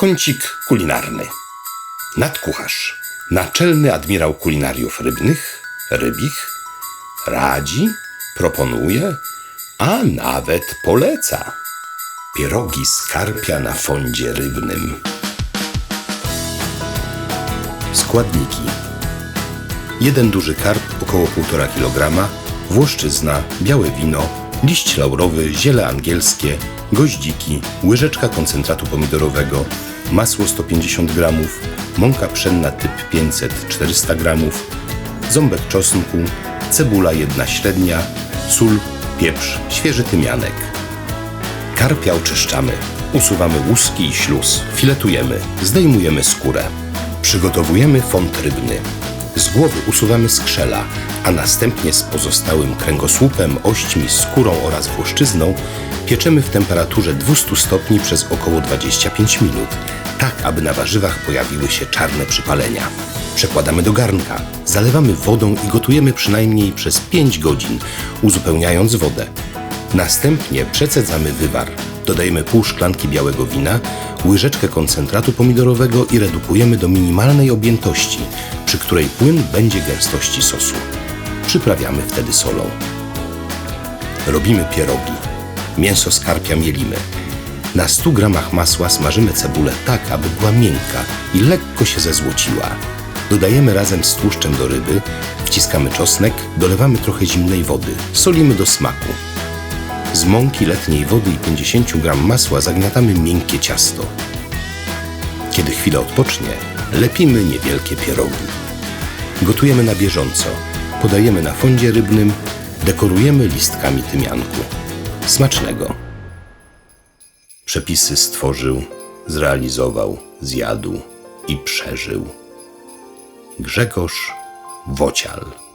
Kącik kulinarny. Nadkucharz. Naczelny admirał kulinariów rybnych, rybich, radzi, proponuje, a nawet poleca. Pierogi z karpia na fondzie rybnym. Składniki. Jeden duży karp, około 1,5 kg, włoszczyzna, białe wino, liść laurowy, ziele angielskie, goździki, łyżeczka koncentratu pomidorowego, masło 150 g, mąka pszenna typ 500-400 g, ząbek czosnku, cebula jedna średnia, sól, pieprz, świeży tymianek. Karpia oczyszczamy. Usuwamy łuski i śluz. Filetujemy. Zdejmujemy skórę. Przygotowujemy font rybny. Z głowy usuwamy skrzela, a następnie z pozostałym kręgosłupem, ośćmi, skórą oraz włoszczyzną pieczemy w temperaturze 200 stopni przez około 25 minut, tak aby na warzywach pojawiły się czarne przypalenia. Przekładamy do garnka, zalewamy wodą i gotujemy przynajmniej przez 5 godzin, uzupełniając wodę. Następnie przecedzamy wywar. Dodajemy pół szklanki białego wina, łyżeczkę koncentratu pomidorowego i redukujemy do minimalnej objętości, przy której płyn będzie gęstości sosu. Przyprawiamy wtedy solą. Robimy pierogi. Mięso z karpia mielimy. Na 100 gramach masła smażymy cebulę tak, aby była miękka i lekko się zezłociła. Dodajemy razem z tłuszczem do ryby, wciskamy czosnek, dolewamy trochę zimnej wody, solimy do smaku. Z mąki letniej wody i 50 gram masła zagniatamy miękkie ciasto. Kiedy chwilę odpocznie, lepimy niewielkie pierogi. Gotujemy na bieżąco, podajemy na fondzie rybnym, dekorujemy listkami tymianku. Smacznego! Przepisy stworzył, zrealizował, zjadł i przeżył. Grzegorz Wocial.